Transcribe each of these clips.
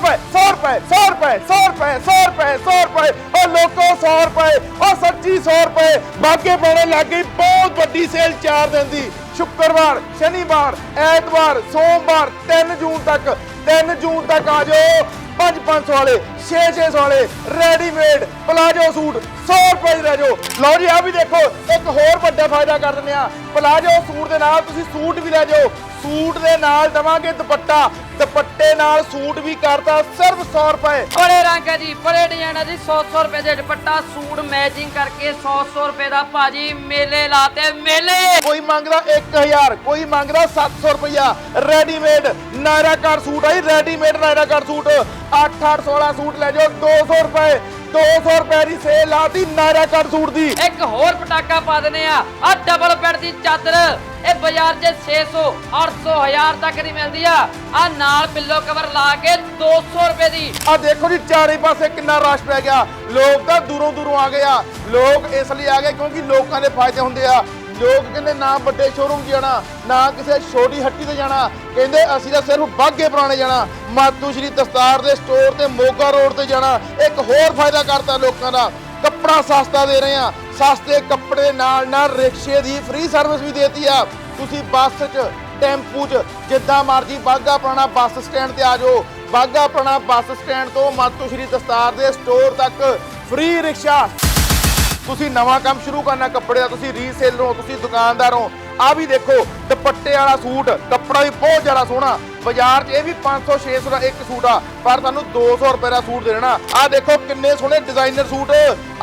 ਰੁਪਏ 100 ਰੁਪਏ 100 ਰੁਪਏ 100 ਰੁਪਏ 100 ਰੁਪਏ 100 ਰੁਪਏ। ਉਹ ਲੋਕੋ 100 ਰੁਪਏ, ਉਹ ਸੱਚੀ 100 ਰੁਪਏ। ਬਾਗੇ ਪਾਉਣੇ ਲੱਗ ਗਈ ਬਹੁਤ ਵੱਡੀ ਸੇਲ 4 ਦਿਨ ਦੀ। ਸ਼ੁੱਕਰਵਾਰ, ਸ਼ਨੀਵਾਰ, ਐਤਵਾਰ, ਸੋਮਵਾਰ 3 ਜੂਨ ਤੱਕ 3 ਜੂਨ ਤੱਕ ਆ ਜਾਓ। 5-500 ਵਾਲੇ 6-600 ਵਾਲੇ ਰੈਡੀਮੇਡ ਪਲਾਜੋ ਸੂਟ 100 ਰੁਪਏ ਦੇ ਰਹਿ ਜਾਓ। ਲਓ ਜੀ ਆ ਵੀ ਦੇਖੋ, ਇੱਕ ਹੋਰ ਵੱਡਾ ਫਾਇਦਾ ਕਰ ਦਿੰਦੇ ਆ। ਪਲਾਜੋ ਸੂਟ ਦੇ ਨਾਲ ਤੁਸੀਂ ਸੂਟ ਵੀ ਲੈ ਜਾਓ। ਸੂਟ ਦੇ ਨਾਲ ਦਵਾਂਗੇ ਦੁਪੱਟਾ। ਦੁਪੱਟੇ ਨਾਲ ਸੂਟ ਵੀ ਕਰਦਾ ਸਿਰਫ 100 ਰੁਪਏ। ਬੜੇ ਰੰਗ ਹੈ ਜੀ ਬੜੇ ਡਿਜ਼ਾਈਨ ਹੈ ਜੀ 100 100 ਰੁਪਏ ਦੇ ਦੁਪੱਟਾ ਸੂਟ ਮੈਚਿੰਗ ਕਰਕੇ 100 100 ਰੁਪਏ ਦਾ ਭਾਜੀ ਮੇਲੇ ਲਾਤੇ ਮੇਲੇ। ਕੋਈ ਮੰਗਦਾ 1000 ਕੋਈ ਮੰਗਦਾ 700 ਰੁਪਇਆ ਰੈਡੀਮੇਡ ਨਾਇਰਾ ਕਾਰ ਸੂਟ ਆਈ ਰੈਡੀਮੇਡ ਨਾਇਰਾ ਕਾਰ ਸੂਟ। 8 8 16 ਸੂਟ ਲੈ ਜਾਓ 200 ਰੁਪਏ 200 ਰੁਪਏ ਦੀ ਸੇਲ ਲਾਤੀ ਨਾਇਰਾ ਕਾਰ ਸੂਟ ਦੀ। ਇੱਕ ਹੋਰ ਪਟਾਕਾ ਪਾ ਦਨੇ ਆ ਆ ਡਬਲ ਬੈੱਡ ਦੀ ਚਾਦਰ। ਬਾਜ਼ਾਰ 'ਚ 600 800 1000 ਤੱਕ ਦੀ ਮਿਲਦੀ ਆ। ਆ ਨਾਲ ਪਿੱਲੋ ਕਵਰ ਲਾ ਕੇ 200 ਰੁਪਏ ਦੀ। ਆ ਦੇਖੋ ਜੀ, ਚਾਰੇ ਪਾਸੇ ਕਿੰਨਾ ਰਸ਼ ਪੈ ਗਿਆ। ਲੋਕ ਤਾਂ ਦੂਰੋਂ ਦੂਰੋਂ ਆ ਗਏ ਆ। ਲੋਕ ਇਸ ਲਈ ਆ ਗਏ ਕਿਉਂਕਿ ਲੋਕਾਂ ਦੇ ਫਾਇਦੇ ਹੁੰਦੇ ਆ। ਲੋਕ ਕਹਿੰਦੇ ਨਾ ਵੱਡੇ ਸ਼ੋਰੂਮ 'ਚ ਜਾਣਾ, ਨਾ ਕਿਸੇ ਛੋਟੀ ਹੱਟੀ ਤੇ ਜਾਣਾ। ਕਹਿੰਦੇ ਅਸੀਂ ਤਾਂ ਸਿਰਫ ਬਾਗੇ ਪੁਰਾਣੇ ਜਾਣਾ। ਮਾਤੂ ਸ਼੍ਰੀ ਦਸਤਾਰ ਦੇ ਸਟੋਰ ਤੇ ਮੋਗਾ ਰੋਡ ਤੇ ਜਾਣਾ। ਇੱਕ ਹੋਰ ਫਾਇਦਾ ਕਰਤਾ ਲੋਕਾਂ ਦਾ। ਕੱਪੜਾ ਸਸਤਾ ਦੇ ਰਹੇ ਆ। ਸਸਤੇ ਕੱਪੜੇ ਨਾਲ ਨਾਲ ਰਿਕਸ਼ੇ ਦੀ ਫ੍ਰੀ ਸਰਵਿਸ ਵੀ ਦੇਤੀ ਆ। ਤੁਸੀਂ ਬੱਸ 'ਚ, ਟੈਂਪੂ 'ਚ, ਜਿੱਦਾਂ ਮਰਜ਼ੀ ਬਾਗਾ ਪੁਰਾਣਾ ਬੱਸ ਸਟੈਂਡ ਤੇ ਆ ਜਾਓ। ਬਾਗਾ ਪੁਰਾਣਾ ਬੱਸ ਸਟੈਂਡ ਤੋਂ ਮਾਤੂ ਸ਼੍ਰੀ ਦਸਤਾਰ ਦੇ ਸਟੋਰ ਤੱਕ ਫ੍ਰੀ ਰਿਕਸ਼ਾ। ਤੁਸੀਂ ਨਵਾਂ ਕੰਮ ਸ਼ੁਰੂ ਕਰਨਾ ਕੱਪੜੇ ਦਾ, ਤੁਸੀਂ ਰੀਸੇਲਰ ਹੋ, ਤੁਸੀਂ ਦੁਕਾਨਦਾਰ ਹੋ। ਆ ਵੀ ਦੇਖੋ, ਦੁਪੱਟੇ ਵਾਲਾ ਸੂਟ, ਕੱਪੜਾ ਵੀ ਬਹੁਤ ਜ਼ਿਆਦਾ ਸੋਹਣਾ। ਬਾਜ਼ਾਰ 'ਚ ਇਹ ਵੀ 500 600 ਦਾ ਇੱਕ ਸੂਟ ਆ, ਪਰ ਤੁਹਾਨੂੰ 200 ਰੁਪਏ ਦਾ ਸੂਟ ਦੇ ਦੇਣਾ। ਆ ਦੇਖੋ ਕਿੰਨੇ ਸੋਹਣੇ ਡਿਜ਼ਾਈਨਰ ਸੂਟ।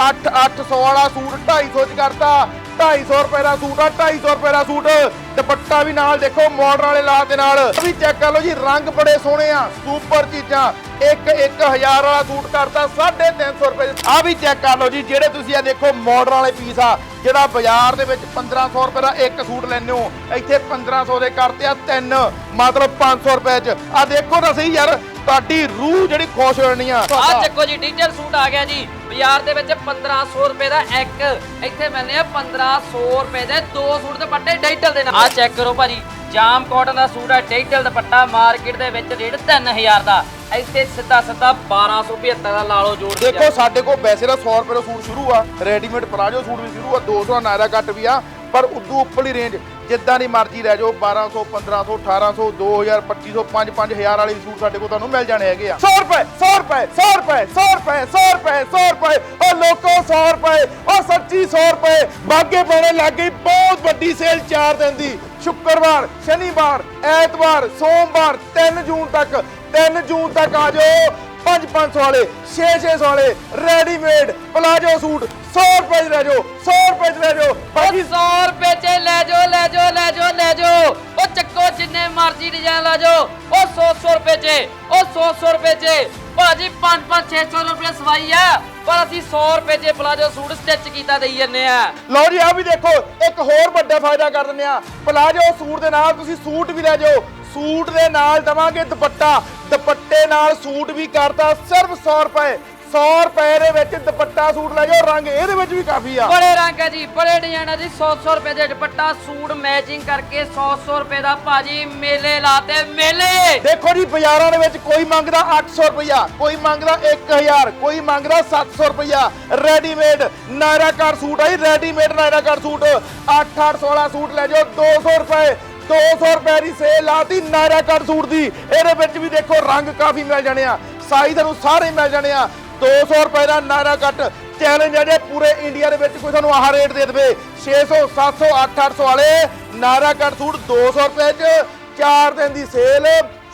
8 800 ਵਾਲਾ ਸੂਟ 250 ਚ ਕਰਤਾ। 250 ਰੁਪਏ ਦਾ ਸੂਟ ਆ 250 ਰੁਪਏ ਦਾ ਸੂਟ। ਦੁਪੱਟਾ ਵੀ ਨਾਲ ਦੇਖੋ ਮਾਡਲ ਵਾਲੇ ਲਾ ਦੇ ਨਾਲ। ਵੀ ਚੈੱਕ ਕਰ ਲਓ ਜੀ, ਰੰਗ ਬੜੇ ਸੋਹਣੇ ਆ ਸੁਪਰ ਚੀਜ਼ਾਂ। ਇੱਕ 1000 ਵਾਲਾ ਸੂਟ ਕਰਤਾ 350 ਰੁਪਏ ਆ ਵੀ ਚੈੱਕ ਕਰ ਲਓ ਜੀ, ਜਿਹੜੇ ਤੁਸੀਂ ਆ ਦੇਖੋ ਮਾਡਲ ਵਾਲੇ ਪੀਸ ਆ। ਜਿਹੜਾ ਬਾਜ਼ਾਰ ਦੇ ਵਿੱਚ 1500 ਰੁਪਏ ਦਾ ਇੱਕ ਸੂਟ ਲੈਣੇ ਹੋ, ਇੱਥੇ 1500 ਦੇ ਕਰਤੇ ਆ ਤਿੰਨ, ਮਤਲਬ 500 ਰੁਪਏ ਚ। ਆ ਦੇਖੋ ਤਾਂ ਸਹੀ ਯਾਰ, ਤੁਹਾਡੀ ਰੂਹ ਜਿਹੜੀ ਖੁਸ਼ ਹੋ ਆ। ਆ ਚੱਕੋ ਜੀ ਡਿਜੀਟਲ ਸੂਟ ਆ ਗਿਆ ਜੀ। ਬਾਜ਼ਾਰ ਦੇ ਵਿੱਚ 1500 ਰੁਪਏ ਦਾ ਇੱਕ, ਇੱਥੇ ਮਿਲਨੇ ਆ 1500 ਰੁਪਏ ਦੇ ਦੋ ਸੂਟ ਦੁਪੱਟੇ ਡਿਜੀਟਲ ਦੇ ਨਾਲ। ਆ ਚੈੱਕ ਕਰੋ ਭਾਜੀ, ਜਾਮ ਕਾਟਨ ਦਾ ਸੂਟ ਹੈ ਡਿਜੀਟਲ ਦੁਪੱਟਾ ਮਾਰਕੀਟ ਦੇ ਵਿੱਚ ਰੇਟ 3000 ਦਾ। ਇੱਥੇ ਸਿੱਧਾ ਸਿੱਧਾ 1275 ਦਾ ਲਾ ਲਓ ਜੋੜ ਕੇ ਦੇਖੋ ਸਾਡੇ ਕੋਲ ਵੈਸੇ ਤਾਂ 100 ਰੁਪਏ ਦਾ ਸੂਟ ਸ਼ੁਰੂ ਆ। ਰੈਡੀਮੇਡ ਪਲਾਜੋ ਸੂਟ ਵੀ ਸ਼ੁਰੂ ਆ 200 ਦਾ ਨਾਇਰਾ ਕੱਟ ਵੀ ਆ ਪਰ ਉਦੋਂ ਉੱਪਰਲੀ ਰੇਂਜ ਜਿੱਦਾਂ ਦੀ ਮਰਜ਼ੀ ਲੈ ਜਾਓ 1200 1500 1800 2000 2500 5 5000 ਵਾਲੇ ਵੀ ਸੂਟ ਸਾਡੇ ਕੋਲ ਤੁਹਾਨੂੰ ਮਿਲ ਜਾਣੇ ਹੈਗੇ ਆ। 100 ਰੁਪਏ 100 ਰੁਪਏ 100 ਰੁਪਏ 100 ਰੁਪਏ 100 ਰੁਪਏ 100 ਰੁਪਏ ਉਹ ਲੋਕੋ 100 ਰੁਪਏ ਉਹ ਸੱਚੀ 100 ਰੁਪਏ। ਬਾਗੇ ਪਾਉਣੇ ਲੱਗ ਗਈ ਬਹੁਤ ਵੱਡੀ ਸੇਲ 4 ਦਿਨ ਦੀ। ਸ਼ੁੱਕਰਵਾਰ ਸ਼ਨੀਵਾਰ ਐਤਵਾਰ ਸੋਮਵਾਰ 3 ਜੂਨ ਤੱਕ 3 ਜੂਨ ਤੱਕ ਆ ਜਾਓ। 5-500 ਵਾਲੇ 6-600 ਵਾਲੇ ਰੈਡੀਮੇਡ ਪਲਾਜੋ ਸੂਟ 100 ਰੁਪਏ ਚ ਲੈ ਜਾਓ 100 ਰੁਪਏ ਚ ਲੈ ਜਾਓ। ਬਾਕੀ 100 ਰੁਪਏ ਚ ਲੈ ਜਾਓ ਲੈ ਜਾਓ ਲੈ ਜਾਓ ਲੈ ਜਾਓ। ਉਹ ਚੱਕੋ ਜਿੰਨੇ ਮਰਜ਼ੀ ਡਿਜ਼ਾਈਨ ਲਾ ਜਾਓ। ਉਹ 100 100 ਰੁਪਏ ਚ ਉਹ 100 100 ਰੁਪਏ ਚ। ਭਾਜੀ 5 5 600 ਰੁਪਏ ਸਵਾਈ ਆ। ਪਰ ਅਸੀਂ 100 ਰੁਪਏ ਚ ਪਲਾਜੋ ਸੂਟ ਸਟਿਚ ਕੀਤਾ ਦੇਈ ਜੰਨੇ ਆ। ਲਓ ਜੀ ਆ ਵੀ ਦੇਖੋ ਇੱਕ ਹੋਰ ਵੱਡਾ ਫਾਇਦਾ ਕਰ ਦਿੰਦੇ ਆ। ਪਲਾਜੋ ਸੂਟ ਦੇ ਨਾਲ ਤੁਸੀਂ ਸੂਟ ਵੀ ਲੈ ਜਾਓ। ਸੂਟ ਦੇ ਨਾਲ ਦਵਾਂਗੇ ਦੁਪੱਟਾ। ਦੁਪੱਟੇ ਨਾਲ ਸੂਟ ਵੀ ਕਰਦਾ ਸਿਰਫ 100 ਰੁਪਏ। 100 ਰੁਪਏ ਦੇ ਵਿੱਚ ਦੁਪੱਟਾ ਸੂਟ ਲੈ ਜਾਓ ਰੰਗ ਇਹਦੇ ਵਿੱਚ ਵੀ ਕਾਫੀ ਆ। ਬੜੇ ਰੰਗ ਹੈ ਜੀ ਬੜੇ ਡਿਜ਼ਾਈਨ ਹੈ ਜੀ 100 100 ਰੁਪਏ ਦੇ ਦੁਪੱਟਾ ਸੂਟ ਮੈਚਿੰਗ ਕਰਕੇ 100 100 ਰੁਪਏ ਦਾ ਭਾਜੀ ਮੇਲੇ ਲਾਤੇ ਮੇਲੇ! ਦੇਖੋ ਜੀ ਬਾਜ਼ਾਰਾਂ ਦੇ ਵਿੱਚ ਕੋਈ ਮੰਗਦਾ 800 ਰੁਪਇਆ ਕੋਈ ਮੰਗਦਾ 1000 ਕੋਈ ਮੰਗਦਾ 700 ਰੁਪਇਆ ਰੈਡੀਮੇਡ ਨਾਇਰਾ ਕਾਰ ਸੂਟ ਆਈ ਰੈਡੀਮੇਡ ਨਾਇਰਾ ਕਾਰ ਸੂਟ। 8 8 16 ਸੂਟ ਲੈ ਜਾਓ 200 ਰੁਪਏ। 200 ਰੁਪਏ ਦੀ ਸੇਲ ਲਾਤੀ ਨਾਇਰਾ ਕੱਟ ਸੂਟ ਦੀ। ਇਹਦੇ ਵਿੱਚ ਵੀ ਦੇਖੋ ਰੰਗ ਕਾਫੀ ਮਿਲ ਜਾਣੇ ਆ ਸਾਈਜ਼ ਤੁਹਾਨੂੰ ਸਾਰੇ ਮਿਲ ਜਾਣੇ ਆ। 200 ਰੁਪਏ ਦਾ ਨਾਇਰਾ ਕੱਟ ਚੈਲੰਜ ਹੈ ਜੇ ਪੂਰੇ ਇੰਡੀਆ ਦੇ ਵਿੱਚ ਕੋਈ ਤੁਹਾਨੂੰ ਆਹ ਰੇਟ ਦੇ ਦੇਵੇ। 600 700 8 800 ਵਾਲੇ ਨਾਇਰਾ ਕੱਟ ਸੂਟ 200 ਰੁਪਏ ਚ 4 ਦਿਨ ਦੀ ਸੇਲ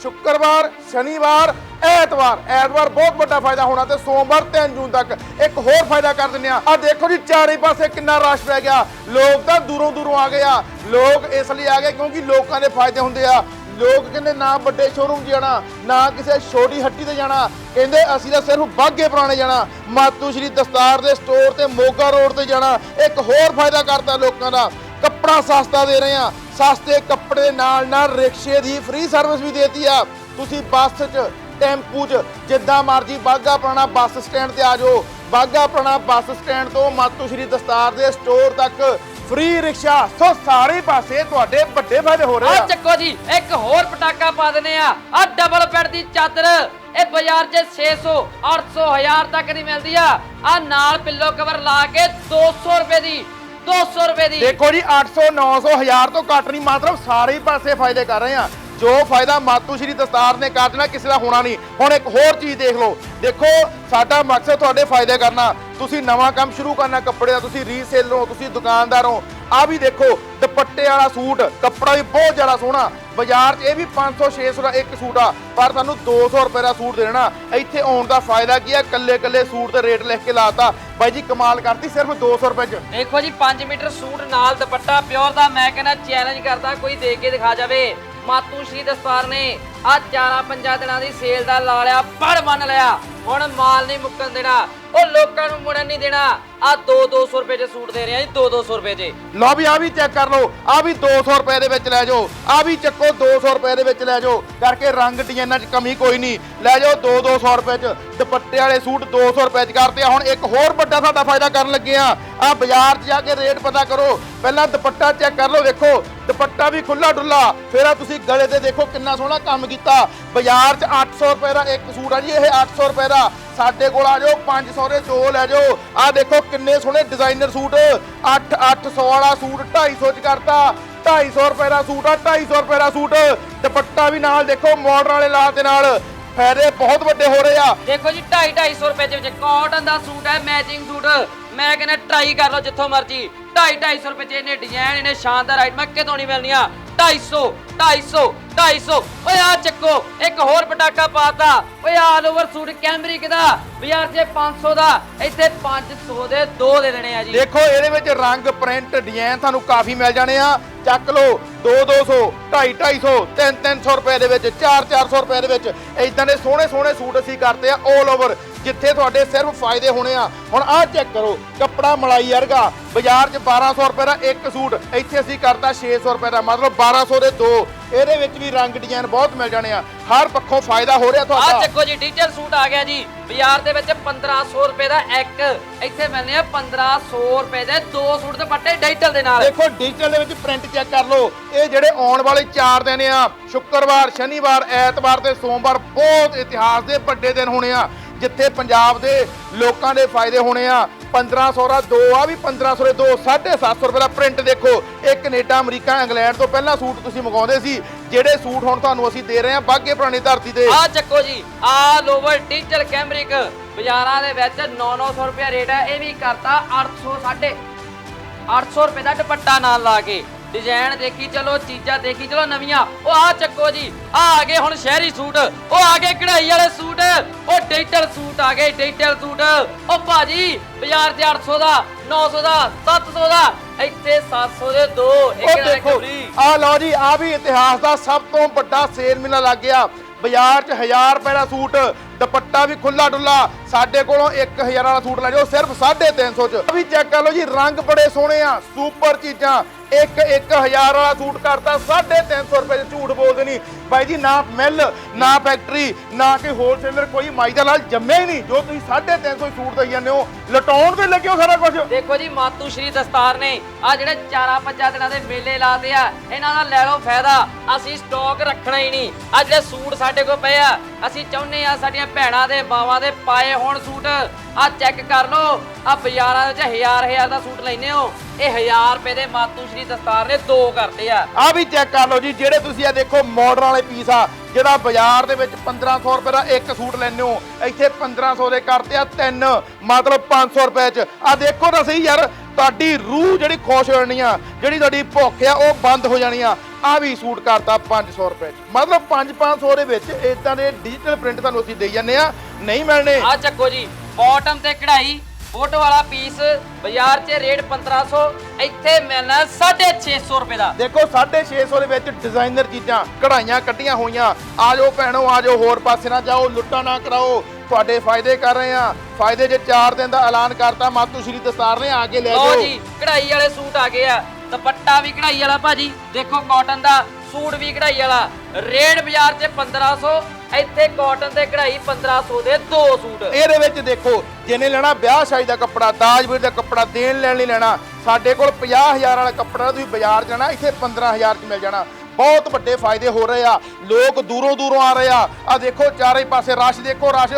ਸ਼ੁੱਕਰਵਾਰ, ਸ਼ਨੀਵਾਰ, ਐਤਵਾਰ। ਐਤਵਾਰ ਬਹੁਤ ਵੱਡਾ ਫਾਇਦਾ ਹੋਣਾ ਤੇ ਸੋਮਵਾਰ 3 ਜੂਨ ਤੱਕ ਇੱਕ ਹੋਰ ਫਾਇਦਾ ਕਰ ਦਿੰਦੇ ਆ ਆ ਦੇਖੋ ਜੀ, ਚਾਰੇ ਪਾਸੇ ਕਿੰਨਾ ਰਸ਼ ਪੈ ਗਿਆ। ਲੋਕ ਤਾਂ ਦੂਰੋਂ ਦੂਰੋਂ ਆ ਗਏ ਆ। ਲੋਕ ਇਸ ਲਈ ਆ ਗਏ ਕਿਉਂਕਿ ਲੋਕਾਂ ਦੇ ਫਾਇਦੇ ਹੁੰਦੇ ਆ। ਲੋਕ ਕਹਿੰਦੇ ਨਾ ਵੱਡੇ ਸ਼ੋਰੂਮ 'ਚ ਜਾਣਾ, ਨਾ ਕਿਸੇ ਛੋਟੀ ਹੱਟੀ ਤੇ ਜਾਣਾ। ਕਹਿੰਦੇ ਅਸੀਂ ਤਾਂ ਸਿਰਫ ਬਾਗੇ ਪੁਰਾਣੇ ਜਾਣਾ। ਮਾਤੂ ਸ਼੍ਰੀ ਦਸਤਾਰ ਦੇ ਸਟੋਰ ਤੇ ਮੋਗਾ ਰੋਡ ਤੇ ਜਾਣਾ। ਇੱਕ ਹੋਰ ਫਾਇਦਾ ਕਰਤਾ ਲੋਕਾਂ ਦਾ। ਕੱਪੜਾ ਸਸਤਾ ਦੇ ਰਹੇ ਆ ਸਸਤੇ ਕੱਪੜੇ ਨਾਲ ਨਾਲ ਰਿਕਸ਼ੇ ਦੀ ਫ੍ਰੀ ਸਰਵਿਸ ਵੀ ਦੇਤੀ ਆ। ਤੁਸੀਂ ਬੱਸ 'ਚ, ਟੈਂਪੂ 'ਚ, ਜਿੱਦਾਂ ਮਰਜ਼ੀ ਬਾਗਾ ਪੁਰਾਣਾ ਬੱਸ ਸਟੈਂਡ ਤੇ ਆ ਜਾਓ। ਬਾਗਾ ਪੁਰਾਣਾ ਬੱਸ ਸਟੈਂਡ ਤੋਂ ਮਾਤੂ ਸ਼੍ਰੀ ਦਸਤਾਰ ਦੇ ਸਟੋਰ ਤੱਕ ਫ੍ਰੀ ਰਿਕਸ਼ਾ। ਸੋ ਸਾਰੇ ਪਾਸੇ ਤੁਹਾਡੇ ਵੱਡੇ ਫਾਇਦੇ ਹੋ ਰਹੇ ਆ। ਆ ਚੱਕੋ ਜੀ, ਇੱਕ ਹੋਰ ਪਟਾਕਾ ਪਾ ਦਿੰਨੇ ਆ। ਆ ਡਬਲ ਬੈੱਡ ਦੀ ਚਾਦਰ, ਇਹ ਬਾਜ਼ਾਰ 'ਚ 600 800 1000 ਤੱਕ ਦੀ ਮਿਲਦੀ ਆ। ਆ ਨਾਲ ਪਿੱਲੋ ਕਵਰ ਲਾ ਕੇ 200 ਰੁਪਏ ਦੀ 200 ਰੁਪਏ ਦੀ। ਦੇਖੋ ਜੀ 800 900 1000 ਤੋਂ ਘੱਟ ਨਹੀਂ, ਮਤਲਬ ਸਾਰੇ ਪਾਸੇ ਫਾਇਦੇ ਕਰ ਰਹੇ ਆ। ਜੋ ਫਾਇਦਾ ਮਾਤੂ ਸ਼੍ਰੀ ਦਸਤਾਰ ਨੇ ਕਰ ਦੇਣਾ, ਕਿਸੇ ਦਾ ਹੋਣਾ ਨਹੀਂ। ਹੁਣ ਇੱਕ ਹੋਰ ਚੀਜ਼ ਦੇਖ ਲਓ। ਦੇਖੋ, ਸਾਡਾ ਮਕਸਦ ਤੁਹਾਡੇ ਫਾਇਦੇ ਕਰਨਾ। ਤੁਸੀਂ ਨਵਾਂ ਕੰਮ ਸ਼ੁਰੂ ਕਰਨਾ ਕੱਪੜੇ ਦਾ, ਤੁਸੀਂ ਰੀਸੇਲਰ ਹੋ, ਤੁਸੀਂ ਦੁਕਾਨਦਾਰ ਹੋ। ਆ ਵੀ ਦੇਖੋ, ਦੁਪੱਟੇ ਵਾਲਾ ਸੂਟ, ਕੱਪੜਾ ਵੀ ਬਹੁਤ ਜ਼ਿਆਦਾ ਸੋਹਣਾ। ਬਾਜ਼ਾਰ 'ਚ ਇਹ ਵੀ 500 600 ਦਾ ਇੱਕ ਸੂਟ ਆ, ਪਰ ਤੁਹਾਨੂੰ 200 ਰੁਪਏ ਦਾ ਸੂਟ ਦੇਣਾ। ਇੱਥੇ ਆਉਣ ਦਾ ਫਾਇਦਾ ਕੀ ਆ? ਕੱਲੇ ਕੱਲੇ ਸੂਟ ਤੇ ਰੇਟ ਲਿਖ ਕੇ ਲਾਤਾ। ਬਾਈ ਜੀ, ਕਮਾਲ ਕਰਤੀ ਸਿਰਫ 200 ਰੁਪਏ 'ਚ। ਦੇਖੋ ਜੀ 5 ਮੀਟਰ ਸੂਟ ਨਾਲ ਦੁਪੱਟਾ, ਪਿਓਰ ਦਾ, ਮੈਂ ਕਹਿੰਦਾ ਚੈਲੰਜ ਕਰਦਾ, ਕੋਈ ਦੇ ਕੇ ਦਿਖਾ ਜਾਵੇ। ਮਾਤੂ ਸ਼੍ਰੀ ਦਸਤਾਰ ਨੇ ਆ ਚਾਰਾਂ ਪੰਜਾਂ ਦਿਨਾਂ ਦੀ ਸੇਲ ਦਾ ਲਾ ਲਿਆ ਪੜ ਮੰਨ ਲਿਆ, ਹੁਣ ਮਾਲ ਨਹੀਂ ਮੁੱਕਣ ਦੇਣਾ। ਉਹ ਲੋਕਾਂ ਨੂੰ ਮੁੜਨ ਨਹੀਂ ਦੇਣਾ। ਆ 2 200 ਰੁਪਏ ਦੇ ਸੂਟ ਦੇ ਰਹੇ ਆ ਜੀ 2 200 ਰੁਪਏ ਦੇ ਲਓ ਵੀ ਆ ਵੀ ਚੈੱਕ ਕਰ ਲਓ ਆ ਵੀ 200 ਰੁਪਏ ਦੇ ਵਿੱਚ ਲੈ ਜਾਓ ਆ ਵੀ ਚੱਕੋ 200 ਰੁਪਏ ਦੇ ਵਿੱਚ ਲੈ ਜਾਓ। ਕਰਕੇ ਰੰਗ ਡਿਜ਼ਾਈਨਾਂ 'ਚ ਕਮੀ ਕੋਈ ਨਹੀਂ। ਲੈ ਜਾਓ 2 200 ਰੁਪਏ 'ਚ ਦੁਪੱਟੇ ਵਾਲੇ ਸੂਟ 200 ਰੁਪਏ 'ਚ ਕਰਤੇ ਆ। ਹੁਣ ਇੱਕ ਹੋਰ ਵੱਡਾ ਸਾਡਾ ਫਾਇਦਾ ਕਰਨ ਲੱਗੇ ਆ। ਆ ਬਾਜ਼ਾਰ 'ਚ ਜਾ ਕੇ ਰੇਟ ਪਤਾ ਕਰੋ। ਪਹਿਲਾਂ ਦੁਪੱਟਾ ਚੈੱਕ ਕਰ ਲਓ, ਵੇਖੋ। ਦੁਪੱਟਾ ਵੀ ਖੁੱਲਾ ਡੁੱਲਾ ਫੇਰ ਆ ਤੁਸੀਂ ਗਲੇ ਤੇ ਦੇਖੋ ਕਿੰਨਾ ਸੋਹਣਾ ਕੰਮ ਕੀਤਾ। ਬਾਜ਼ਾਰ 'ਚ 800 ਰੁਪਏ ਦਾ ਇੱਕ ਸੂਟ ਆ ਜੀ, ਇਹ 800 ਰੁਪਏ ਦਾ। ਸਾਡੇ ਕੋਲ ਆ ਜਾਓ 500 ਦੇ ਦੋ ਲੈ ਜਾਓ। ਆ ਦੇਖੋ ਕਿੰਨੇ ਸੋਹਣੇ ਡਿਜ਼ਾਈਨਰ ਸੂਟ। 8 800 ਵਾਲਾ ਸੂਟ 250 ਚ ਕਰਤਾ। 250 ਰੁਪਏ ਦਾ ਸੂਟ ਆ 250 ਰੁਪਏ ਦਾ ਸੂਟ। ਦੁਪੱਟਾ ਵੀ ਨਾਲ ਦੇਖੋ ਮਾਡਲ ਵਾਲੇ ਲਾ ਦੇ ਨਾਲ। ਫਾਇਦੇ ਬਹੁਤ ਵੱਡੇ ਹੋ ਰਹੇ ਆ। ਦੇਖੋ ਜੀ 2.5 250 ਰੁਪਏ ਦੇ ਵਿੱਚ ਕਾਟਨ ਦਾ ਸੂਟ ਹੈ ਮੈਚਿੰਗ ਸੂਟ। ਮੈਂ ਕਹਿੰਦਾ ਟਰਾਈ ਕਰ ਲਓ ਜਿੱਥੋਂ ਮਰਜ਼ੀ। 2.5 250 ਰੁਪਏ ਚ ਇਹਨੇ ਡਿਜ਼ਾਈਨ ਇਹਨੇ ਸ਼ਾਨਦਾਰ ਆਈਟਮਾਂ ਕਿਤੋਂ ਨਹੀਂ ਮਿਲਣੀਆਂ? 250 250 250 ਓਏ ਆ ਚੱਕੋ, ਇੱਕ ਹੋਰ ਪਟਾਕਾ ਪਾਤਾ। ਓਏ ਆਲ ਓਵਰ ਸੂਟ ਕੈਮਰਿਕ ਦਾ। ਬਾਜ਼ਾਰ 'ਚ 500 ਦਾ, ਇੱਥੇ 500 ਦੇ ਦੋ ਦੇ ਦੇਣੇ ਆ ਜੀ। ਦੇਖੋ, ਇਹਦੇ ਵਿੱਚ ਰੰਗ ਪ੍ਰਿੰਟ ਡਿਜ਼ਾਈਨ ਤੁਹਾਨੂੰ ਕਾਫੀ ਮਿਲ ਜਾਣੇ ਆ। ਚੱਕ ਲਓ 2 200 2.5 250 3 300 ਰੁਪਏ ਦੇ ਵਿੱਚ 4 400 ਰੁਪਏ ਦੇ ਵਿੱਚ। ਇਦਾਂ ਦੇ ਸੋਹਣੇ ਸੋਹਣੇ ਸੂਟ ਅਸੀਂ ਕਰਦੇ ਆ 올 ਓਵਰ ਜਿੱਥੇ ਤੁਹਾਡੇ ਸਿਰਫ ਫਾਇਦੇ ਹੋਣੇ ਆ। ਹੁਣ ਆਹ ਚੈੱਕ ਕਰੋ ਕੱਪੜਾ ਮਲਾਈ ਵਰਗਾ ਬਾਜ਼ਾਰ 'ਚ 1200 ਰੁਪਏ ਦਾ ਇੱਕ ਸੂਟ ਇੱਥੇ ਅਸੀਂ ਕਰਤਾ 600 ਰੁਪਏ ਦਾ ਮਤਲਬ 1200 ਦੇ ਦੋ। ਇਹਦੇ ਵਿੱਚ ਵੀ ਰੰਗ ਡਿਜ਼ਾਈਨ ਬਹੁਤ ਮਿਲ ਜਾਣੇ ਆ। ਹਰ ਪੱਖੋਂ ਫਾਇਦਾ ਹੋ ਰਿਹਾ ਆ ਤੁਹਾਡਾ ਚੱਕੋ ਜੀ ਡਿਜੀਟਲ ਸੂਟ ਆ ਗਿਆ ਜੀ। ਬਾਜ਼ਾਰ ਦੇ ਵਿੱਚ 1500 ਰੁਪਏ ਦਾ ਇੱਕ ਇੱਥੇ ਮਿਲਨੇ ਆ 1500 ਰੁਪਏ ਦੇ ਦੋ ਸੂਟ ਦੁਪੱਟੇ ਡਿਜੀਟਲ ਦੇ ਨਾਲ। ਦੇਖੋ ਡਿਜੀਟਲ ਦੇ ਵਿੱਚ ਪ੍ਰਿੰਟ ਚੈੱਕ ਕਰ ਲਓ। ਇਹ ਜਿਹੜੇ ਆਉਣ ਵਾਲੇ 4 ਦਿਨ ਆ ਸ਼ੁੱਕਰਵਾਰ ਸ਼ਨੀਵਾਰ ਐਤਵਾਰ ਤੇ ਸੋਮਵਾਰ ਬਹੁਤ ਇਤਿਹਾਸ ਦੇ ਵੱਡੇ ਦਿਨ ਹੋਣੇ ਆ। ਜਿੱਥੇ ਪੰਜਾਬ ਦੇ ਲੋਕਾਂ ਦੇ ਫਾਇਦੇ ਹੋਣੇ ਆ। 1500 ਦਾ ਦੋ ਆ ਵੀ 1500 ਦੇ ਦੋ 750 ਰੁਪਏ ਦਾ ਪ੍ਰਿੰਟ ਦੇਖੋ। ਇਹ ਕੈਨੇਡਾ ਅਮਰੀਕਾ, ਇੰਗਲੈਂਡ ਤੋਂ ਪਹਿਲਾਂ ਸੂਟ ਤੁਸੀਂ ਮੰਗਾਉਂਦੇ ਸੀ। ਜਿਹੜੇ ਸੂਟ ਹੁਣ ਤੁਹਾਨੂੰ ਅਸੀਂ ਦੇ ਰਹੇ ਹਾਂ ਬਾਗੇ ਪੁਰਾਣੀ ਧਰਤੀ ਤੇ। ਆ ਚੱਕੋ ਜੀ ਆ ਲੋਵਰ ਡਿਜੀਟਲ ਕੈਮਰਿਕ ਬਾਜ਼ਾਰਾਂ ਦੇ ਵਿੱਚ 9-900 ਰੁਪਏ ਰੇਟ ਹੈ ਇਹ ਵੀ ਕਰਤਾ 800 ਸਾਢੇ 800 ਰੁਪਏ ਦਾ ਦੁਪੱਟਾ ਨਾਲ ਲਾ ਕੇ। ਡਿਜ਼ਾਈਨ ਦੇਖੀ ਚਲੋ ਚੀਜ਼ਾਂ ਦੇਖੀ ਚਲੋ ਨਵੀਆਂ। ਉਹ ਆ ਚੱਕੋ ਜੀ ਆ ਆ ਗਏ ਹੁਣ ਸ਼ਹਿਰੀ ਸੂਟ। ਉਹ ਆ ਗਏ ਕਢਾਈ ਵਾਲੇ ਸੂਟ। ਉਹ ਡਿਜੀਟਲ ਸੂਟ ਆ ਗਏ ਡਿਜੀਟਲ ਸੂਟ। ਉਹ ਭਾਜੀ ਬਾਜ਼ਾਰ 'ਚ 800 ਦਾ 900 ਦਾ 700 ਦਾ ਇੱਥੇ 700 ਦੇ ਦੋ। ਇੱਕ ਉਹ ਨਾਲ ਇੱਕ ਦੇਖੋ। ਆ ਲਓ ਜੀ ਆ ਵੀ ਇਤਿਹਾਸ ਦਾ ਸਭ ਤੋਂ ਵੱਡਾ ਸੇਲ ਮੇਲਾ ਲੱਗ ਗਿਆ। ਬਾਜ਼ਾਰ 'ਚ 1000 ਰੁਪਏ ਦਾ ਸੂਟ ਦੁਪੱਟਾ ਵੀ ਖੁੱਲਾ ਡੁੱਲਾ ਸਾਡੇ ਕੋਲੋਂ 1000 ਵਾਲਾ ਸੂਟ ਲੈ ਜਾਓ, ਸਿਰਫ 350 ਚ। ਵੀ ਚੈੱਕ ਕਰ ਲਓ ਜੀ, ਰੰਗ ਬੜੇ ਸੋਹਣੇ ਆ ਸੁਪਰ ਚੀਜ਼ਾਂ। ਇੱਕ 1000 ਵਾਲਾ ਸੂਟ ਕਰਤਾ 350 ਰੁਪਏ ਚ, ਝੂਠ ਬੋਲਦੇ ਨਹੀਂ। ਬਾਈ ਜੀ, ਨਾ ਮਿਲ, ਨਾ ਫੈਕਟਰੀ ਨਾ ਕਿ ਹੋਲਸੇਲਰ ਕੋਈ ਮਾਈ ਦਾ ਲਾਲ ਜੰਮਿਆ ਹੀ ਨਹੀਂ। ਜੋ ਤੁਸੀਂ 350 ਸੂਟ ਦਈ ਜਾਂਦੇ ਹੋ, ਲਟਾਉਣ ਤੇ ਹੋ ਸਾਰਾ ਕੁਝ ਦੇਖੋ ਜੀ, ਮਾਤੂ ਸ਼੍ਰੀ ਦਸਤਾਰ ਨੇ ਆ ਜਿਹੜੇ ਚਾਰਾਂ ਪੰਜਾਂ ਦਿਨਾਂ ਦੇ ਮੇਲੇ ਲਾਤੇ ਆ, ਇਹਨਾਂ ਦਾ ਲੈ ਲਓ ਫਾਇਦਾ। ਅਸੀਂ ਸਟਾਕ ਰੱਖਣਾ ਹੀ ਨਹੀਂ। ਆ ਜਿਹੜੇ ਸੂਟ ਸਾਡੇ ਕੋਲ ਪਏ ਆ ਅਸੀਂ ਚਾਹੁੰਦੇ ਆ ਸਾਡੀਆਂ ਭੈਣਾਂ ਦੇ ਮਾਵਾਂ ਦੇ ਪਾਏ ਹੋਣ ਸੂਟ। ਆ ਚੈੱਕ ਕਰ ਲਓ। ਆ ਬਾਜ਼ਾਰਾਂ ਵਿੱਚ ਹਜ਼ਾਰ ਹਜ਼ਾਰ ਦਾ ਸੂਟ ਲੈਨੇ ਹੋ। ਇਹ 1000 ਰੁਪਏ ਦੇ ਮਾਤੂ ਸ਼੍ਰੀ ਦਸਤਾਰ ਨੇ ਦੋ ਕਰਦੇ ਆ। ਆ ਵੀ ਚੈੱਕ ਕਰ ਲਓ ਜੀ, ਜਿਹੜੇ ਤੁਸੀਂ ਆ ਦੇਖੋ ਮਾਡਰਨ ਵਾਲੇ ਪੀਸ ਆ, ਜਿਹੜਾ ਬਾਜ਼ਾਰ ਦੇ ਵਿੱਚ 1500 ਰੁਪਏ ਦਾ ਇੱਕ ਸੂਟ ਲੈਣੇ ਹੋ, ਇੱਥੇ 1500 ਦੇ ਕਰਦੇ ਆ ਤਿੰਨ, ਮਤਲਬ 500 ਰੁਪਏ ਚ। ਆ ਦੇਖੋ ਤਾਂ ਸਹੀ ਯਾਰ ਤੁਹਾਡੀ ਰੂਹ ਜਿਹੜੀ ਖੁਸ਼ ਹੋ ਜਾਣੀ ਆ ਜਿਹੜੀ ਤੁਹਾਡੀ ਭੁੱਖ ਆ ਉਹ ਬੰਦ ਹੋ ਜਾਣੀ ਆ। ਆ ਵੀ ਸੂਟ ਕਰਤਾ 500 ਰੁਪਏ ਚ। ਮਤਲਬ 5-500 ਦੇ ਵਿੱਚ ਇਦਾਂ ਦੇ ਡਿਜੀਟਲ ਪ੍ਰਿੰਟ ਤੁਹਾਨੂੰ ਅਸੀਂ ਦੇਈ ਜਾਂਦੇ ਆ। ਨਹੀਂ ਮਿਲਣੇ। ਆ ਚੱਕੋ ਜੀ ਬਾਟਮ ਤੇ ਕਢਾਈ ਫੋਟੋ ਵਾਲਾ ਪੀਸ ਬਾਜ਼ਾਰ 'ਚ ਰੇਟ 1500 ਇੱਥੇ ਮਿਲਣਾ 650 ਰੁਪਏ ਦਾ। ਦੇਖੋ 650 ਦੇ ਵਿੱਚ ਡਿਜ਼ਾਈਨਰ ਚੀਜ਼ਾਂ ਕਢਾਈਆਂ ਕੱਢੀਆਂ ਹੋਈਆਂ। ਆ ਜਾਓ ਭੈਣੋ ਆ ਜਾਓ ਹੋਰ ਪਾਸੇ ਨਾ ਜਾਓ ਲੁੱਟਾ ਨਾ ਕਰਾਓ। ਤੁਹਾਡੇ ਫਾਇਦੇ ਕਰ ਰਹੇ ਆ ਫਾਇਦੇ ਜੇ 4 ਦਿਨ ਦਾ ਐਲਾਨ ਕਰਤਾ ਮਾਤੂ ਸ਼੍ਰੀ ਦਸਤਾਰ ਨੇ ਆ ਕੇ ਲੈ ਲਓ ਜਾਓ। ਜੀ ਕਢਾਈ ਵਾਲੇ ਸੂਟ ਆ ਗਏ ਆ। ਦੁਪੱਟਾ ਵੀ ਕਢਾਈ ਵਾਲਾ ਭਾਜੀ ਦੇਖੋ ਕਾਟਨ ਦਾ ਸੂਟ ਵੀ ਕਢਾਈ ਵਾਲਾ। ਰੇਟ ਬਾਜ਼ਾਰ 'ਚ 1500 ਇੱਥੇ ਕਾਟਨ ਤੇ ਕਢਾਈ 1500 ਦੇ ਦੋ ਸੂਟ। ਇਹਦੇ ਵਿੱਚ ਦੇਖੋ ਜਿਹਨੇ ਲੈਣਾ ਵਿਆਹ ਸ਼ਾਦੀ ਦਾ ਕੱਪੜਾ ਦਾਜ ਵੀਰ ਦਾ ਕੱਪੜਾ ਦੇਣ ਲੈਣ ਲਈ ਲੈਣਾ ਸਾਡੇ ਕੋਲ 50000 ਵਾਲਾ ਕੱਪੜਾ ਤੁਸੀਂ ਬਾਜ਼ਾਰ ਜਾਣਾ ਇੱਥੇ 15000 ਚ ਮਿਲ ਜਾਣਾ। ਬਹੁਤ ਵੱਡੇ ਫਾਇਦੇ ਹੋ ਰਹੇ ਆ। ਲੋਕ ਦੂਰੋਂ ਦੂਰੋਂ ਆ ਰਹੇ ਆ। ਆ ਦੇਖੋ ਚਾਰੇ ਪਾਸੇ ਰਸ਼ ਦੇਖੋ ਰਸ਼।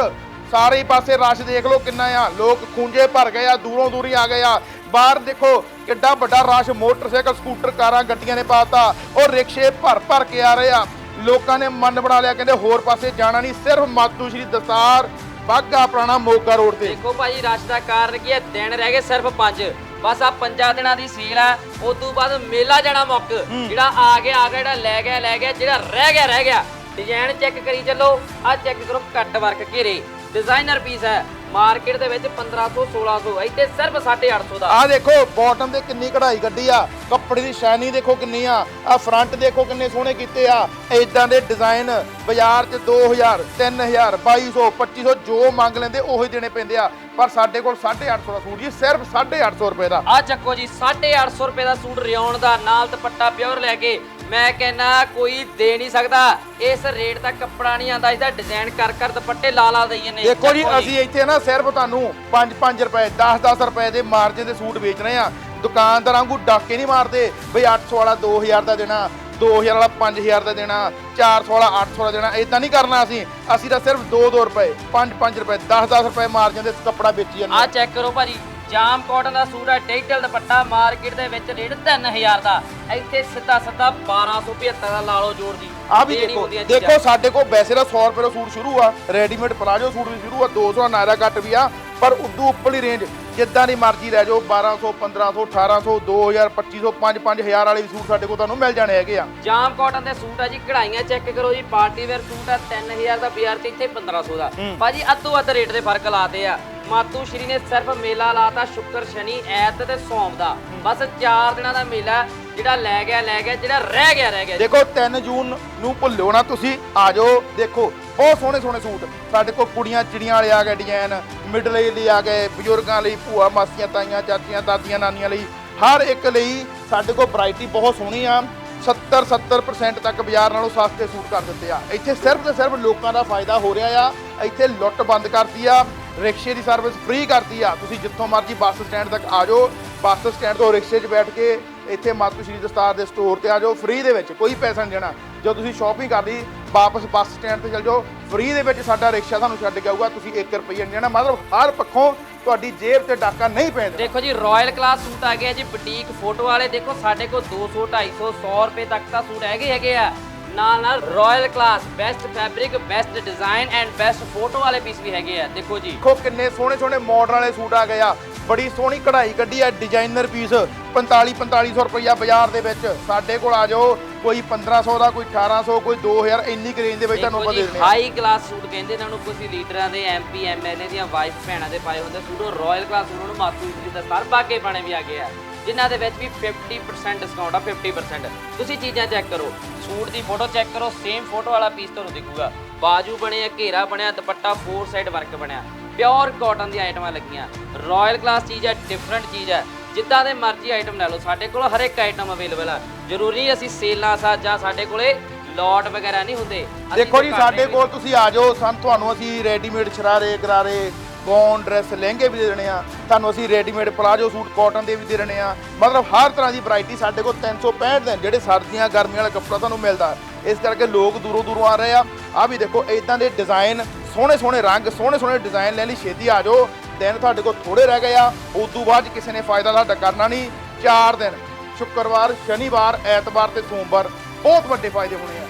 ਸਾਰੇ ਪਾਸੇ ਰਸ਼ ਦੇਖ ਲਓ ਕਿੰਨਾ ਆ। ਲੋਕ ਖੂੰਜੇ ਭਰ ਗਏ ਆ ਦੂਰੋਂ ਦੂਰੀ ਆ ਗਏ ਆ। ਬਾਹਰ ਦੇਖੋ ਕਿੱਡਾ ਵੱਡਾ ਰਸ਼ ਮੋਟਰਸਾਈਕਲ ਸਕੂਟਰ ਕਾਰਾਂ ਗੱਡੀਆਂ ਨੇ ਪਾਤਾ ਉਹ ਰਿਕਸ਼ੇ ਭਰ ਭਰ ਕੇ ਆ ਰਹੇ ਆ। ਲੋਕਾਂ ਨੇ ਮਨ ਬਣਾ ਲਿਆ ਕਹਿੰਦੇ ਹੋਰ ਪਾਸੇ ਜਾਣਾ ਨਹੀਂ ਸਿਰਫ ਮਾਤੂ ਸ਼੍ਰੀ ਦਸਤਾਰ ਬਾਗਾ ਪੁਰਾਣਾ ਮੋਗਾ ਰੋਡ ਤੇ। ਦੇਖੋ ਭਾਜੀ ਰਸ਼ ਦਾ ਕਾਰਨ ਕੀ ਹੈ? ਦਿਨ ਰਹਿ ਗਏ ਸਿਰਫ 5 ਬਸ ਆ ਪੰਜਾਂ ਦਿਨਾਂ ਦੀ ਸੇਲ ਹੈ ਉਸ ਤੋਂ ਬਾਅਦ ਮੇਲਾ ਜਾਣਾ ਮੁੱਕ। ਜਿਹੜਾ ਆ ਗਿਆ ਆ ਗਿਆ ਜਿਹੜਾ ਲੈ ਗਿਆ ਲੈ ਗਿਆ ਜਿਹੜਾ ਰਹਿ ਗਿਆ ਰਹਿ ਗਿਆ। ਡਿਜ਼ਾਈਨ ਚੈੱਕ ਕਰੀ ਚੱਲੋ। ਆ ਚੈੱਕ ਕਰੋ ਕੱਟ ਵਰਕ ਘੇਰੇ। ਡਿਜ਼ਾਈਨਰ ਪੀਸ ਹੈ। ਮਾਰਕੀਟ ਦੇ ਵਿੱਚ 1500 1600 ਇੱਥੇ ਸਿਰਫ 850 ਦਾ। ਆ ਦੇਖੋ ਬਾਟਮ ਤੇ ਕਿੰਨੀ ਕਢਾਈ ਕੱਢੀ ਆ। ਕੱਪੜੇ ਦੀ ਸ਼ਾਈਨਿੰਗ ਦੇਖੋ ਕਿੰਨੀ ਆ। ਆ ਫਰੰਟ ਦੇਖੋ ਕਿੰਨੇ ਸੋਹਣੇ ਕੀਤੇ ਆ। ਇਦਾਂ ਦੇ ਡਿਜ਼ਾਈਨ ਬਾਜ਼ਾਰ 'ਚ 2000 3000 2200 2500 ਜੋ ਮੰਗ ਲੈਂਦੇ ਉਹੀ ਦੇਣੇ ਪੈਂਦੇ ਆ। ਪਰ ਸਾਡੇ ਕੋਲ 850 ਦਾ ਸੂਟ ਜੀ ਸਿਰਫ 850 ਰੁਪਏ ਦਾ। ਆ ਚੱਕੋ ਜੀ 850 ਰੁਪਏ ਦਾ ਸੂਟ ਰਿਆਉਣ ਦਾ ਨਾਲ ਦੁਪੱਟਾ ਪਿਓਰ ਲੈ ਕੇ ਮੈਂ ਕਹਿੰਨਾ ਕੋਈ ਦੇ ਨਹੀਂ ਸਕਦਾ। ਇਸ ਰੇਟ ਦਾ ਕੱਪੜਾ ਨਹੀਂ ਆਂਦਾ ਇਹਦਾ ਡਿਜ਼ਾਈਨ ਕਰ ਕਰ ਦੁਪੱਟੇ ਲਾ ਲਾ ਦਈਏ ਨੇ। ਦੇਖੋ ਜੀ ਅਸੀਂ ਇੱਥੇ ਨਾ ਸਿਰਫ ਤੁਹਾਨੂੰ 5-5 ਰੁਪਏ 10-10 ਰੁਪਏ ਦੇ ਮਾਰਜਨ ਦੇ ਸੂਟ ਵੇਚ ਰਹੇ ਆ ਦੁਕਾਨਦਾਰਾਂ ਵਾਂਗੂ ਡਾਕੇ ਨਹੀਂ ਮਾਰਦੇ ਬਈ 800 ਵਾਲਾ 2000 ਦਾ ਦੇਣਾ 2000 ਵਾਲਾ 5000 ਦਾ ਦੇਣਾ 400 ਵਾਲਾ 800 ਦਾ ਦੇਣਾ ਇਦਾਂ ਨਹੀਂ ਕਰਨਾ ਅਸੀਂ। ਅਸੀਂ ਤਾਂ ਸਿਰਫ 2-2 ਰੁਪਏ 5-5 ਰੁਪਏ 10-10 ਰੁਪਏ ਮਾਰਜਨ ਦੇ ਕੱਪੜਾ ਵੇਚੀ ਜਾਂਦੇ ਆ ਚੈੱਕ ਕਰੋ ਭਾਜੀ। ਜਾਮ ਕਾਟਨ ਦਾ ਸੂਟ ਹੈ ਡਿਜੀਟਲ ਦੁਪੱਟਾ ਮਾਰਕੀਟ ਦੇ ਵਿੱਚ ਰੇਟ 3000 ਦਾ ਇੱਥੇ ਸਿੱਧਾ ਸਿੱਧਾ 1275 ਦਾ ਲਾ ਲਓ ਜੋੜ ਦੀ ਆ ਵੀ ਦੇਖੋ ਹੁੰਦੀਆਂ ਚੀਜ਼ਾਂ। ਦੇਖੋ ਸਾਡੇ ਕੋਲ ਵੈਸੇ ਤਾਂ 100 ਰੁਪਏ ਦਾ ਸੂਟ ਸ਼ੁਰੂ ਆ ਰੈਡੀਮੇਡ ਪਲਾਜੋ ਸੂਟ ਵੀ ਸ਼ੁਰੂ ਆ 200 ਦਾ ਨਾਇਰਾ ਕੱਟ ਵੀ ਆ ਪਰ ਉਦੋਂ ਉੱਪਰਲੀ ਰੇਂਜ ਜਿੱਦਾਂ ਦੀ ਮਰਜ਼ੀ ਲੈ ਜਾਓ 1200 1500 1800 2000 2500 5 5000 ਵਾਲੇ ਵੀ ਸੂਟ ਸਾਡੇ ਕੋਲ ਤੁਹਾਨੂੰ ਮਿਲ ਜਾਣੇ ਹੈਗੇ ਆ। ਜਾਮ ਕਾਟਨ ਦੇ ਸੂਟ ਆ ਜੀ ਕਢਾਈਆਂ ਚੈੱਕ ਕਰੋ ਜੀ ਪਾਰਟੀ ਵੇਅਰ ਸੂਟ ਆ 3000 ਦਾ ਬਾਜ਼ਾਰ ਤੇ ਇੱਥੇ 1500 ਦਾ। ਭਾਜੀ ਅੱਧੋ ਅੱਧ ਰੇਟ ਦੇ ਫ਼ਰਕ ਲਾਤੇ ਆ। ਮਾਤੂ ਸ਼੍ਰੀ ਨੇ ਸਿਰਫ ਮੇਲਾ ਲਾਤਾ ਸ਼ੁੱਕਰ ਸ਼ਨੀ ਐਤ ਤੇ ਸੋਮ ਦਾ। ਬਸ 4 ਦਿਨਾਂ ਦਾ ਮੇਲਾ। ਜਿਹੜਾ ਲੈ ਗਿਆ ਲੈ ਗਿਆ ਜਿਹੜਾ ਰਹਿ ਗਿਆ ਰਹਿ ਗਿਆ। ਦੇਖੋ 3 ਜੂਨ ਨੂੰ ਭੁੱਲਿਓ ਨਾ ਤੁਸੀਂ ਆ ਜਾਓ ਦੇਖੋ ਬਹੁਤ ਸੋਹਣੇ ਸੋਹਣੇ ਸੂਟ। ਸਾਡੇ ਕੋਲ ਕੁੜੀਆਂ ਚਿੜੀਆਂ ਵਾਲੇ ਆ ਗਏ ਡਿਜ਼ਾਈਨ ਮਿਡਲ ਏਜ ਲਈ ਆ ਗਏ ਬਜ਼ੁਰਗਾਂ ਲਈ, ਭੂਆ ਮਾਸੀਆਂ, ਤਾਈਆਂ, ਚਾਚੀਆਂ, ਦਾਦੀਆਂ, ਨਾਨੀਆਂ ਲਈ ਹਰ ਇੱਕ ਲਈ ਸਾਡੇ ਕੋਲ ਵੈਰਾਈਟੀ ਬਹੁਤ ਸੋਹਣੀ ਆ। 70 70% ਤੱਕ ਬਾਜ਼ਾਰ ਨਾਲੋਂ ਸਸਤੇ ਸੂਟ ਕਰ ਦਿੱਤੇ ਆ। ਇੱਥੇ ਸਿਰਫ ਤੇ ਸਿਰਫ ਲੋਕਾਂ ਦਾ ਫਾਇਦਾ ਹੋ ਰਿਹਾ ਆ। ਇੱਥੇ ਲੁੱਟ ਬੰਦ ਕਰਤੀ ਆ, ਰਿਕਸ਼ੇ ਦੀ ਸਰਵਿਸ ਫ੍ਰੀ ਕਰਤੀ ਆ। ਤੁਸੀਂ ਜਿੱਥੋਂ ਮਰਜ਼ੀ ਬੱਸ ਸਟੈਂਡ ਤੱਕ ਆ ਜਾਓ। ਬੱਸ ਸਟੈਂਡ ਤੋਂ ਰਿਕਸ਼ੇ 'ਚ ਬੈਠ ਕੇ ਇੱਥੇ ਮਾਤੂ ਸ਼੍ਰੀ ਦਸਤਾਰ ਦੇ ਸਟੋਰ ਤੇ ਆ ਜਾਓ ਫ੍ਰੀ ਦੇ ਵਿੱਚ ਕੋਈ ਪੈਸਾ ਨਹੀਂ ਦੇਣਾ। ਜਦੋਂ ਤੁਸੀਂ ਸ਼ਾਪਿੰਗ ਕਰ ਲਈ ਵਾਪਸ ਬੱਸ ਸਟੈਂਡ ਤੇ ਚਲ ਜਾਓ ਫ੍ਰੀ ਦੇ ਵਿੱਚ ਸਾਡਾ ਰਿਕਸ਼ਾ ਤੁਹਾਨੂੰ ਛੱਡ ਕੇ ਆਊਗਾ ਤੁਸੀਂ 1 ਰੁਪਈਆ ਨਹੀਂ ਦੇਣਾ। ਮਤਲਬ ਹਰ ਪੱਖੋਂ ਤੁਹਾਡੀ ਜੇਬ ਤੇ ਡਾਕਾ ਨਹੀਂ ਪੈਂਦਾ ਦੇਖੋ ਜੀ ਰਾਇਲ ਕਲਾਸ ਸੂਟ ਆ ਗਿਆ ਜੀ ਬੁਟੀਕ ਫੋਟੋ ਵਾਲੇ। ਦੇਖੋ ਸਾਡੇ ਕੋਲ 200 250 100 ਰੁਪਏ ਤੱਕ ਦਾ ਸੂਟ ਹੈਗੇ ਹੈਗੇ ਆ। ਨਾਲ ਨਾਲ royal class best fabric best design and best photo ਵਾਲੇ ਪੀਸ ਵੀ ਹੈਗੇ ਆ। ਦੇਖੋ ਜੀ। ਦੇਖੋ ਕਿੰਨੇ ਸੋਹਣੇ ਸੋਹਣੇ ਮਾਡਲ ਵਾਲੇ ਸੂਟ ਆ ਗਏ ਆ। ਬੜੀ ਸੋਹਣੀ ਕਢਾਈ ਕੱਢੀ ਆ ਡਿਜ਼ਾਈਨਰ ਪੀਸ 45 4500 ਰੁਪਈਆ ਬਾਜ਼ਾਰ ਦੇ ਵਿੱਚ। ਸਾਡੇ ਕੋਲ ਆ ਜਾਓ ਕੋਈ 1500 ਦਾ ਕੋਈ 1800 ਕੋਈ 2000 ਇੰਨੀ ਕੁ ਰੇਂਜ ਦੇ ਵਿੱਚ ਤੁਹਾਨੂੰ ਆਪਾਂ ਦੇ ਆ। ਹਾਈ ਕਲਾਸ ਸੂਟ ਕਹਿੰਦੇ ਇਹਨਾਂ ਨੂੰ ਕਿਸੇ ਲੀਡਰਾਂ ਦੇ ਐਮਪੀ ਐਮਐਲਏ ਦੀਆਂ ਵਾਈਫ ਭੈਣਾਂ ਦੇ ਪਾਏ ਹੁੰਦੇ ਸੂਟ ਉਹ ਰਾਇਲ ਕਲਾਸ ਉਹਨਾਂ ਨੂੰ ਮਾਤੂ ਜੀ ਦਾ ਸਰ ਬਾਗੇ ਪਾਣੇ ਵੀ ਆ ਗਏ ਆ। ਜਿਨ੍ਹਾਂ ਦੇ ਵਿੱਚ ਵੀ 50% ਡਿਸਕਾਊਂਟ ਆ 50% ਤੁਸੀਂ ਚੀਜ਼ਾਂ ਚੈੱਕ ਕਰੋ ਸੂਟ ਦੀ ਫੋਟੋ ਚੈੱਕ ਕਰੋ ਸੇਮ ਫੋਟੋ ਵਾਲਾ ਪੀਸ ਤੁਹਾਨੂੰ ਦਿਖੂਗਾ। ਬਾਜੂ ਬਣਿਆ ਘੇਰਾ ਬਣਿਆ ਦੁਪੱਟਾ ਫੋਰ ਸਾਈਡ ਵਰਕ ਬਣਿਆ। ਪਿਓਰ ਕਾਟਨ ਦੀਆਂ ਆਈਟਮਾਂ ਲੱਗੀਆਂ। ਰਾਇਲ ਕਲਾਸ ਚੀਜ਼ ਹੈ ਡਿਫਰੈਂਟ ਚੀਜ਼ ਹੈ। ਜਿੱਦਾਂ ਦੇ ਮਰਜ਼ੀ ਆਈਟਮ ਲੈ ਲਓ ਸਾਡੇ ਕੋਲ ਹਰ ਇੱਕ ਆਈਟਮ ਅਵੇਲੇਬਲ ਆ। ਜ਼ਰੂਰੀ ਨਹੀਂ ਅਸੀਂ ਸੇਲਾਂ ਸਾ ਜਾਂ ਸਾਡੇ ਕੋਲੇ ਲੋਟ ਵਗੈਰਾ ਨਹੀਂ ਹੁੰਦੇ। ਅਸੀਂ ਦੇਖੋ ਜੀ ਸਾਡੇ ਕੋਲ ਤੁਸੀਂ ਆ ਜਾਓ ਸਾਨੂੰ ਤੁਹਾਨੂੰ ਅਸੀਂ ਰੈਡੀਮੇਡ ਸ਼ਰਾਰੇ ਗਰਾਰੇ ਗੌਨ ਡਰੈਸ ਲਹਿੰਗੇ ਵੀ ਦੇ ਦੇਣੇ ਆ। ਤੁਹਾਨੂੰ ਅਸੀਂ ਰੈਡੀਮੇਡ ਪਲਾਜੋ ਸੂਟ ਕਾਟਨ ਦੇ ਵੀ ਦੇ ਦੇਣੇ ਆ। ਮਤਲਬ ਹਰ ਤਰ੍ਹਾਂ ਦੀ ਵੈਰਾਈਟੀ ਸਾਡੇ ਕੋਲ 365 ਦਿਨ ਜਿਹੜੇ ਸਰਦੀਆਂ ਗਰਮੀਆਂ ਵਾਲਾ ਕੱਪੜਾ ਤੁਹਾਨੂੰ ਮਿਲਦਾ। ਇਸ ਕਰਕੇ ਲੋਕ ਦੂਰੋਂ ਦੂਰੋਂ ਆ ਰਹੇ ਆ। ਆ ਵੀ ਦੇਖੋ ਇਦਾਂ ਦੇ ਡਿਜ਼ਾਈਨ ਸੋਹਣੇ ਸੋਹਣੇ ਰੰਗ, ਸੋਹਣੇ ਸੋਹਣੇ ਡਿਜ਼ਾਈਨ ਲੈਣ ਲਈ, ਛੇਤੀ ਆ ਜਾਓ। ਦਿਨ ਤੁਹਾਡੇ ਕੋਲ ਥੋੜੇ ਰਹਿ ਗਏ ਆ। ਉਸ ਤੋਂ ਬਾਅਦ 'ਚ ਕਿਸੇ ਨੇ ਫਾਇਦਾ ਸਾਡਾ ਕਰਨਾ ਨਹੀਂ। ਚਾਰ ਦਿਨ, ਸ਼ੁੱਕਰਵਾਰ, ਸ਼ਨੀਵਾਰ, ਐਤਵਾਰ ਤੇ ਸੋਮਵਾਰ, ਬਹੁਤ ਵੱਡੇ ਫਾਇਦੇ ਹੋਣੇ ਆ।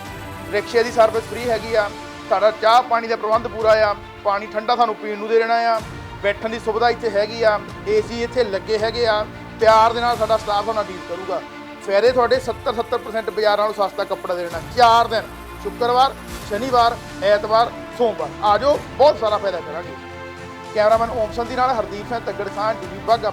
ਰਿਕਸ਼ੇ ਦੀ ਸਰਵਿਸ ਫ੍ਰੀ ਹੈਗੀ ਆ। ਸਾਡਾ ਚਾਹ ਪਾਣੀ ਦਾ ਪ੍ਰਬੰਧ ਪੂਰਾ ਆ। ਪਾਣੀ ਠੰਡਾ ਤੁਹਾਨੂੰ ਪੀਣ ਨੂੰ ਦੇ ਦੇਣਾ ਆ। ਬੈਠਣ ਦੀ ਸੁਵਿਧਾ ਇੱਥੇ ਹੈਗੀ ਆ। ਏਸੀ ਇੱਥੇ ਲੱਗੇ ਹੈਗੇ ਆ। ਪਿਆਰ ਦੇ ਨਾਲ ਸਾਡਾ ਸਟਾਫ ਤੁਹਾਨੂੰ ਡੀਲ ਕਰੂਗਾ। ਫਾਇਦੇ ਤੁਹਾਡੇ 70 70% ਬਾਜ਼ਾਰਾਂ ਨੂੰ ਸਸਤਾ ਕੱਪੜਾ ਦੇ ਦੇਣਾ। ਚਾਰ ਦਿਨ, ਸ਼ੁੱਕਰਵਾਰ, ਸ਼ਨੀਵਾਰ, ਐਤਵਾਰ ਸੋਮਵਾਰ। ਆ ਜਾਓ, ਬਹੁਤ ਸਾਰਾ ਫਾਇਦਾ ਕਰਾਂਗੇ। ਕੈਮਰਾਮੈਨ ਓਮ ਸੰਧੀ ਨਾਲ ਹਰਦੀਪ ਸਿੰਘ, ਤੱਗੜ ਖਾਨ ਟੀਵੀ ਬਾਗਾ